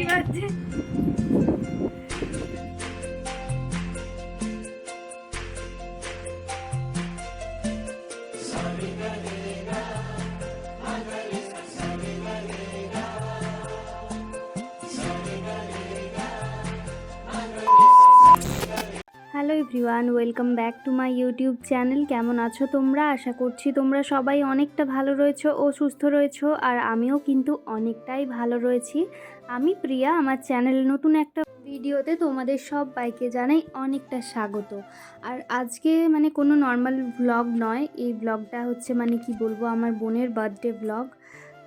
Happy hello everyone, welcome back to my YouTube channel. কেমন আছো তোমরা? আশা করছি তোমরা সবাই অনেকটা ভালো রয়েছো ও সুস্থ রয়েছো, আর আমিও কিন্তু অনেকটাই ভালো রয়েছি। আমি প্রিয়া, আমার চ্যানেল নতুন একটা ভিডিওতে তোমাদের সব বাইকে জানাই অনেকটা স্বাগত। আর আজকে মানে কোনো নর্মাল ব্লগ নয়, এই ব্লগটা হচ্ছে মানে কি বলব, আমার বোনের বার্থডে ব্লগ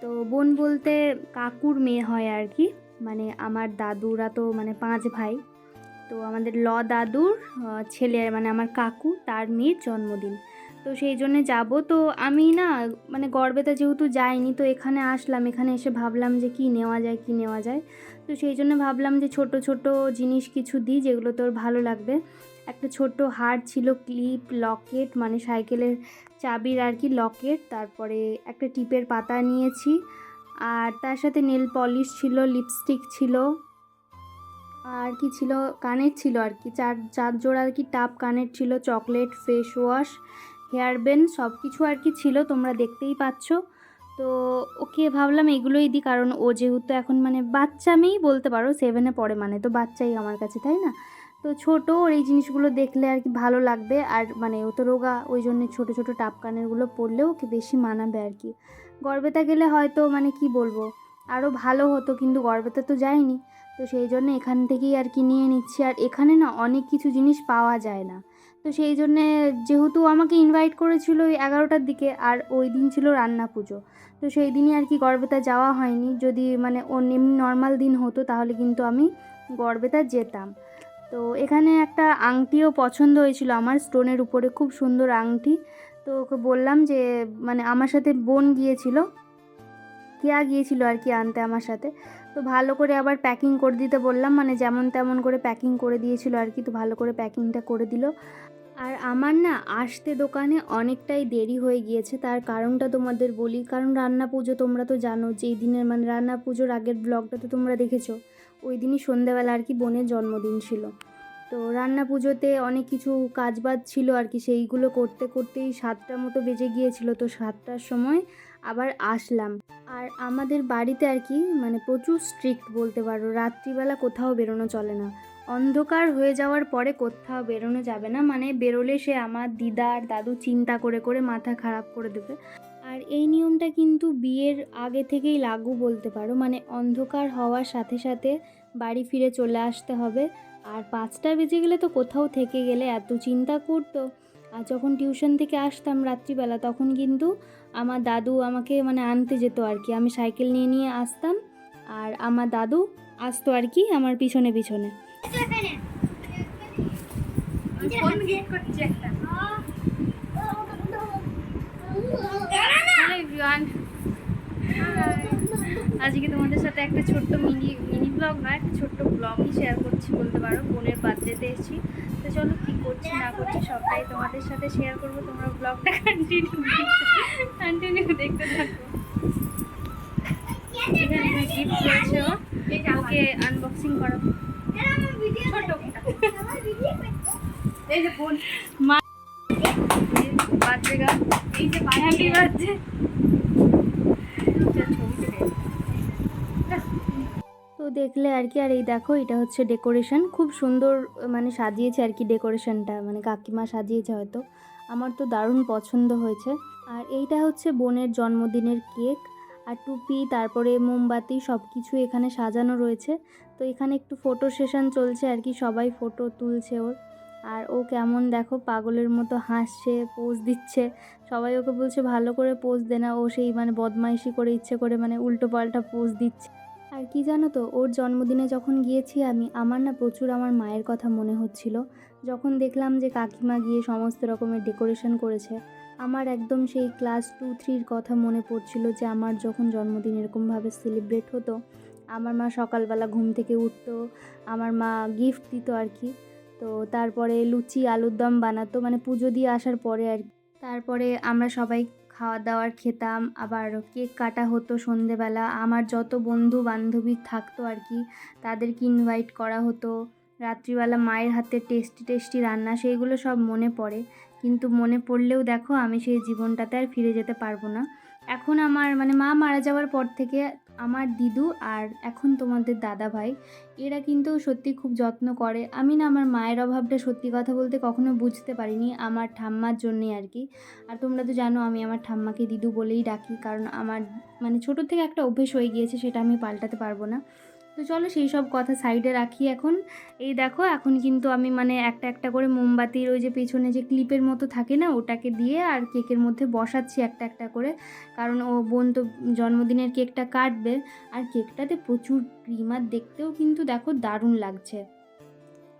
তো বোন বলতে কাকুর মেয়ে হয় আর কি মানে আমার দাদুরা তো মানে পাঁচ ভাই। তো আমাদের ল দাদুর ছেলে মানে আমার কাকু, তার মেয়ের জন্মদিন। তো সেই জন্যে যাব। তো আমি না মানে গর্বেতে যেহেতু যাইনি, তো এখানে আসলাম। এখানে এসে ভাবলাম যে কি নেওয়া যায়, কি নেওয়া যায়। তো সেই জন্য ভাবলাম যে ছোট ছোট জিনিস কিছু দিই, যেগুলো তোর ভালো লাগবে। একটা ছোট হার ছিল ক্লিপ, লকেট মানে সাইকেলের চাবির আর কি লকেট। তারপরে একটা টিপের পাতা নিয়েছি। আর তার সাথে নেল পলিশ ছিল, লিপস্টিক ছিল। আর কি ছিল, কানের ছিল আর কি। চার চার জোড়া আর কি টাপ কানের ছিল chocolate face wash hair band সব কিছু আর কি ছিল, তোমরা দেখতেই পাচ্ছ। তো ওকে ভাবলাম এগুলোই দিই, কারণ ও যেহেতু এখন মানে বাচ্চা মেয়েই বলতে পারো সেভেনে পড়ে মানে তো বাচ্চাই আমার কাছে, তাই না? তো ছোট, ওর এই জিনিসগুলো দেখলে আর কি ভালো লাগবে। আর মানে ও তো রোগা, ওই জন্য ছোটো ছোটো টাপ কানেরগুলো পরলেও ওকে বেশি মানাবে আর কি। গর্বেতা গেলে হয়তো মানে কি বলব আরও ভালো হতো, কিন্তু গর্বেতা তো যায়নি। তো সেই জন্য এখান থেকেই আর কি নিয়ে নিচ্ছি। আর এখানে না অনেক কিছু জিনিস পাওয়া যায় না। তো সেই জন্যে যেহেতু আমাকে ইনভাইট করেছিল ওই এগারোটার দিকে, আর ওই দিন ছিল রান্না পুজো। তো সেই দিনই আর কি গড়বেতা যাওয়া হয়নি। যদি মানে অন্য এমনি নর্মাল দিন হতো তাহলে কিন্তু আমি গড়বেতা যেতাম। তো এখানে একটা আংটিও পছন্দ হয়েছিল আমার স্টোনের উপরে, খুব সুন্দর আংটি। তো ওকে বললাম যে মানে আমার সাথে বোন গিয়েছিল কেয়া গিয়েছিল আর কি আনতে আমার সাথে। তো ভালো করে আবার প্যাকিং করে দিতে বললাম মানে যেমন তেমন করে প্যাকিং করে দিয়েছিল আর কি, তো ভালো করে প্যাকিংটা করে দিল। আর আমার না আসতে দোকানে অনেকটাই দেরি হয়ে গিয়েছে, তার কারণটা তোমাদের বলি। কারণ রান্না পুজো তোমরা তো জানো, যেই দিনের মানে রান্না পুজোর আগের ব্লগটা তো তোমরা দেখেছ, ওই দিনই সন্ধ্যাবেলা আর কি বোনের জন্মদিন ছিল। তো রান্না পুজোতে অনেক কিছু কাজবাজ ছিল আর কি, সেইগুলো করতে, করতেই সাতটার মতো বেজে গিয়েছিল, তো সাতটার সময় আবার আসলাম। আর আমাদের বাড়িতে আর কি মানে প্রচুর স্ট্রিক্ট বলতে পারো। রাত্রিবেলা কোথাও বেরোনো চলে না। অন্ধকার হয়ে যাওয়ার পরে কোথাও বেরোনো যাবে না। মানে বেরোলে সে আমার দিদা আর দাদু চিন্তা করে করে মাথা খারাপ করে দেবে। আর এই নিয়মটা কিন্তু বিয়ের আগে থেকেই লাগু বলতে পারো। মানে অন্ধকার হওয়ার সাথে সাথে বাড়ি ফিরে চলে আসতে হবে। আর পাঁচটা বেজে গেলে তো কোথাও থেকে গেলে এত চিন্তা করতো। আর যখন টিউশন থেকে আসতাম রাত্রিবেলা, তখন কিন্তু আমার দাদু আমাকে মানে আনতে যেত আর কি। আমি সাইকেল নিয়ে নিয়ে আসতাম আর আমার দাদু আসতো আর কি আমার পিছনে পিছনে। আজকে তোমাদের সাথে একটা ছোট্ট মিনি মিনি ব্লগ নয়, একটা ছোট্ট ব্লগই শেয়ার করছি বলতে পারো। বোনের বার্থডেতে এসেছি। তো চলো কী করছি, না করছি সবটাই তোমাদের সাথে শেয়ার করব। তোমরা ব্লগটা কন্টিনিউ কন্টিনিউ দেখতে থাকো। এখানে গিফট রয়েছে ও। ওকে আনবক্সিং করাবো। এই যে বোন। মা বার্থডে এই যে হ্যাপি বার্থডে দেখলে আর কি, আর এই দেখো এটা হচ্ছে ডেকোরেশন খুব সুন্দর মানে সাজিয়েছে আর কি ডেকোরেশনটা মানে কাকিমা সাজিয়েছে হয়তো। আমার তো দারুণ পছন্দ হয়েছে। আর এইটা হচ্ছে বোনের জন্মদিনের কেক। আর টুপি, তারপরে মোমবাতি সব কিছু এখানে সাজানো রয়েছে। তো এখানে একটু ফটো সেশন চলছে আর কি, সবাই ফটো তুলছে ওর। আর ও কেমন দেখো, পাগলের মতো হাসছে পোজ দিচ্ছে। সবাই ওকে বলছে, ভালো করে পোজ দে না। ও সেই মানে বদমাইশি করে ইচ্ছে করে মানে উল্টো পাল্টা পোজ দিচ্ছে। আর কি জানো তো, ওর জন্মদিনে যখন গিয়েছি আমি, আমার না প্রচুর আমার মায়ের কথা মনে হচ্ছিল যখন দেখলাম যে কাকিমা গিয়ে সমস্ত রকমের ডেকোরেশন করেছে, আমার একদম সেই ক্লাস টু থ্রির কথা মনে পড়ছিল যে আমার যখন জন্মদিন এরকমভাবে সেলিব্রেট হতো, আমার মা সকালবেলা ঘুম থেকে উঠতো, আমার মা গিফট দিত আর কি তো তারপরে লুচি, আলুর দম বানাতো মানে পুজো দিয়ে আসার পরে আর। তারপরে আমরা সবাই খাওয়া দাওয়ার খেতাম, আবার কেক কাটা হতো সন্ধেবেলা। আমার যত বন্ধু বান্ধবী থাকতো আর কি, তাদেরকে ইনভাইট করা হতো। রাত্রিবেলা মায়ের হাতে টেস্টি টেস্টি রান্না, সেইগুলো সব মনে পড়ে। কিন্তু মনে পড়লেও দেখো, আমি সেই জীবনটাতে আর ফিরে যেতে পারব না। এখন আমার মানে মা মারা যাওয়ার পর থেকে আমার দিদু আর এখন তোমাদের দাদা ভাই, এরা কিন্তু সত্যি খুব যত্ন করে। আমি না আমার মায়ের অভাবটা সত্যি কথা বলতে কখনো বুঝতে পারিনি আমার ঠাম্মার জন্যে আর কি। আর তোমরা তো জানো আমি আমার ঠাম্মাকে দিদু বলেই ডাকি, কারণ আমার মানে ছোটোর থেকে একটা অভ্যেস হয়ে গিয়েছে, সেটা আমি পাল্টাতে পারব না। তো চলো সেই সব কথা সাইডে রাখি এখন। এই দেখো, এখন কিন্তু আমি মানে একটা একটা করে মোমবাতির ওই যে পেছনে যে ক্লিপের মতো থাকে না, ওটাকে দিয়ে আর কেকের মধ্যে বসাচ্ছি একটা একটা করে। কারণ ও বোন তো জন্মদিনের কেকটা কাটবে, আর কেকটাতে প্রচুর ক্রিম আর দেখতেও কিন্তু দেখো দারুণ লাগছে।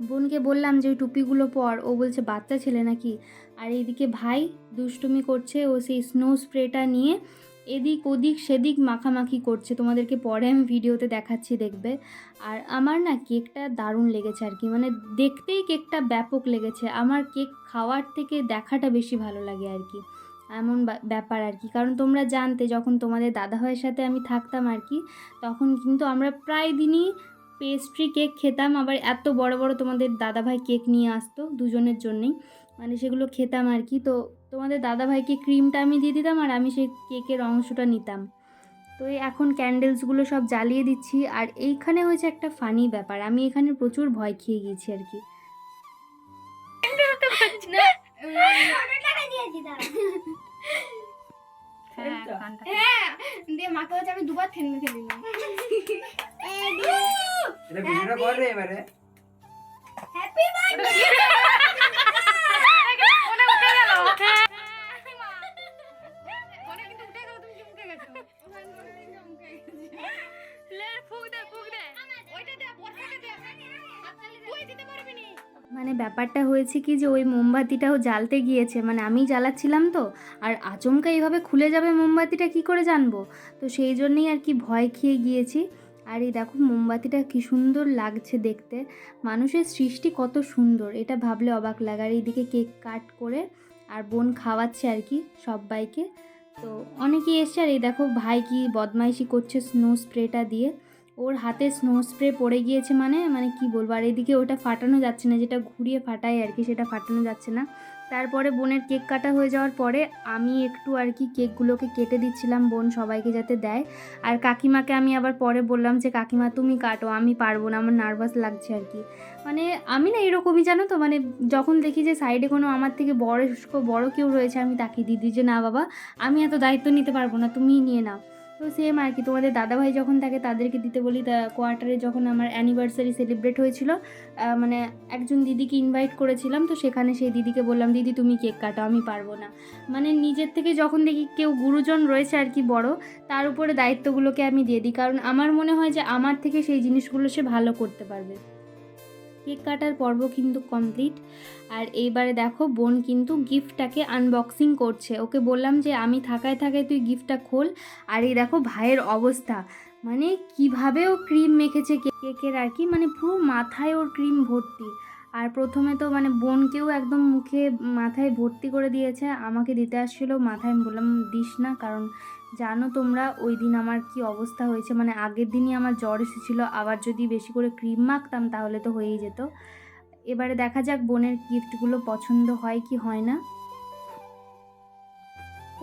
বোনকে বললাম যে, ওই টুপিগুলো পর। ও বলছে, বাচ্চা ছেলে নাকি? আর এইদিকে ভাই দুষ্টুমি করছে, ও সেই স্নো স্প্রেটা নিয়ে এদিক ওদিক সেদিক মাখামাখি করছে। তোমাদেরকে পরে আমি ভিডিওতে দেখাচ্ছি, দেখবে। আর আমার না কেকটা দারুণ লেগেছে আর কি। মানে দেখতেই কেকটা ব্যাপক লেগেছে। আমার কেক খাওয়ার থেকে দেখাটা বেশি ভালো লাগে আর কি। এমন ব্যাপার আর কি। কারণ তোমরা জানতে, যখন তোমাদের দাদা দাদাভাইয়ের সাথে আমি থাকতাম আর কি, তখন কিন্তু আমরা প্রায় দিনই পেস্ট্রি কেক খেতাম। আবার এত বড় বড় তোমাদের দাদাভাই কেক নিয়ে আসতো দুজনের জন্যেই। মানে সেগুলো খেতাম আর কি। তো তোমাদের দাদাভাইকে ক্রিমটা আমি দিয়ে দিতাম আর আমি সেই কেকের অংশটা নিতাম। তো এই এখন ক্যান্ডেলসগুলো সব জ্বালিয়ে দিচ্ছি আর এইখানে হয়েছে একটা ফানি ব্যাপার। আমি এখানে প্রচুর ভয় খেয়ে গিয়েছি আর কি। হ্যাঁ দিয়ে মাকে হচ্ছে আমি দুবার হ্যাপি বার্থডে মানে ব্যাপারটা হয়েছে কি যে ওই মোমবাতিটাও জ্বালতে গিয়েছে মানে আমি জ্বালাচ্ছিলাম তো, আর আচমকা এইভাবে খুলে যাবে মোমবাতিটা কি করে জানব? তো সেই জন্যই আর কি ভয় খেয়ে গিয়েছি। আর এই দেখো মোমবাতিটা কি সুন্দর লাগছে দেখতে। মানুষের সৃষ্টি কত সুন্দর, এটা ভাবলে অবাক লাগে। আর এইদিকে কেক কাট করে আর বোন খাওয়াচ্ছে আর কি সবাইকে। তো অনেকেই এসছে আর এই দেখো ভাই কি বদমাইশি করছে স্নো স্প্রেটা দিয়ে। ওর হাতে স্নো স্প্রে পড়ে গিয়েছে মানে মানে কি বলব? আর এদিকে ওটা ফাটানো যাচ্ছে না, যেটা ঘুরিয়ে ফাটায় আর কি, সেটা ফাটানো যাচ্ছে না। তারপরে বোনের কেক কাটা হয়ে যাওয়ার পরে আমি একটু আর কি কেকগুলোকে কেটে দিচ্ছিলাম, বোন সবাইকে যাতে দেয়। আর কাকিমাকে আমি আবার পরে বললাম যে, কাকিমা, তুমি কাটো, আমি পারব না, আমার নার্ভাস লাগছে আর কি। মানে আমি না এরকমই, জানো তো? মানে যখন দেখি যে সাইডে কোনো আমার থেকে বয়স্ক, বড় কেউ রয়েছে, আমি তাকে দিদি যে, না বাবা, আমি এত দায়িত্ব নিতে পারব না, তুমিই নিয়ে নাও। তো সেম আর কি, তোমাদের দাদাভাই যখন থাকে তাদেরকে দিতে বলি। তা কোয়ার্টারে যখন আমার অ্যানিভার্সারি সেলিব্রেট হয়েছিল মানে একজন দিদিকে ইনভাইট করেছিলাম, তো সেখানে সেই দিদিকে বললাম, দিদি, তুমি কেক কাটো, আমি পারব না। মানে নিজের থেকে যখন দেখি কেউ গুরুজন রয়েছে আর কি বড়, তার উপরে দায়িত্বগুলোকে আমি দিয়ে দিই। কারণ আমার মনে হয় যে আমার থেকে সেই জিনিসগুলো সে ভালো করতে পারবে। কেক কাটার পর্ব কিন্তু কমপ্লিট আর এইবারে দেখো, বোন কিন্তু গিফটটাকে আনবক্সিং করছে। ওকে বললাম যে, আমি থাকায় থাকায় তুই গিফটটা খোল। আর এই দেখো, ভাইয়ের অবস্থা। মানে কীভাবে ও ক্রিম মেখেছে কেকের আর কি মানে পুরো মাথায় ওর ক্রিম ভর্তি। আর প্রথমে তো মানে বোনকেও একদম মুখে মাথায় ভর্তি করে দিয়েছে। আমাকে দিতে আসছিল, মাথায় বললাম, দিস না, কারণ জানো তোমরা, ওই দিন আমার কি অবস্থা হয়েছে? মানে আগের দিনই আমার জ্বর এসেছিল, আবার যদি বেশি করে ক্রিম মাখতাম তাহলে তো হয়েই যেত। এবারে দেখা যাক বোনের গিফটগুলো পছন্দ হয় কি হয় না।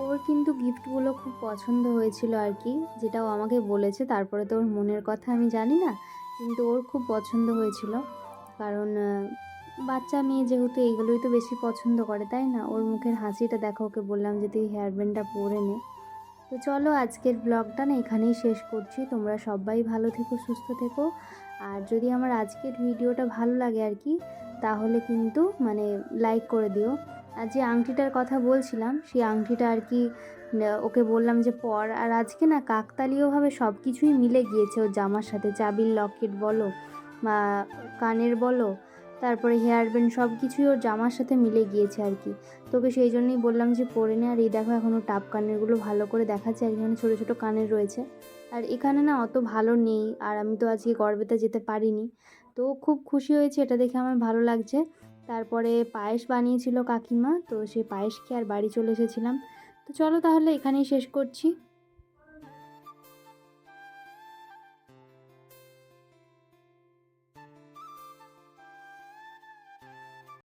ওর কিন্তু গিফটগুলো খুব পছন্দ হয়েছিল আর কি, যেটা ও আমাকে বলেছে। তারপরে তো ওর মনের কথা আমি জানি না, কিন্তু ওর খুব পছন্দ হয়েছিল। কারণ বাচ্চা মেয়ে যেহেতু এইগুলোই তো বেশি পছন্দ করে, তাই না? ওর মুখের হাসিটা দেখো, ওকে বললাম যে তুই হেয়ার ব্যান্ডটা পরে নে। তো চলো আজকের ব্লগটা না এখানেই শেষ করছি। তোমরা সবাই ভালো থেকো, সুস্থ থেকো। আর যদি আমার আজকের ভিডিওটা ভালো লাগে আর কি, তাহলে কিন্তু মানে লাইক করে দিও। আর যে আংটিটার কথা বলছিলাম, সেই আংটিটা আর কি ওকে বললাম যে পর। আর আজকে না কাকতালীয়ভাবে সব কিছুই মিলে গিয়েছে ওর জামার সাথে। চাবির লকেট বলো বা কানের বলো তারপরে হেয়ার ব্যান্ড সব কিছুই ওর জামার সাথে মিলে গিয়েছে আর কি। তোকে সেই জন্যই বললাম যে, পরে নে আর এই দেখো এখনও টাপ কানেরগুলো ভালো করে দেখাচ্ছে, আর এখানে ছোটো ছোটো কানের রয়েছে। আর এখানে না অত ভালো নেই, আর আমি তো আজকে গর্বেতে যেতে পারিনি। তো খুব খুশি হয়েছে, এটা দেখে আমার ভালো লাগছে। তারপরে পায়েস বানিয়েছিল কাকিমা, তো সেই পায়েস খেয়ে আর বাড়ি চলে এসেছিলাম। তো চলো তাহলে এখানেই শেষ করছি।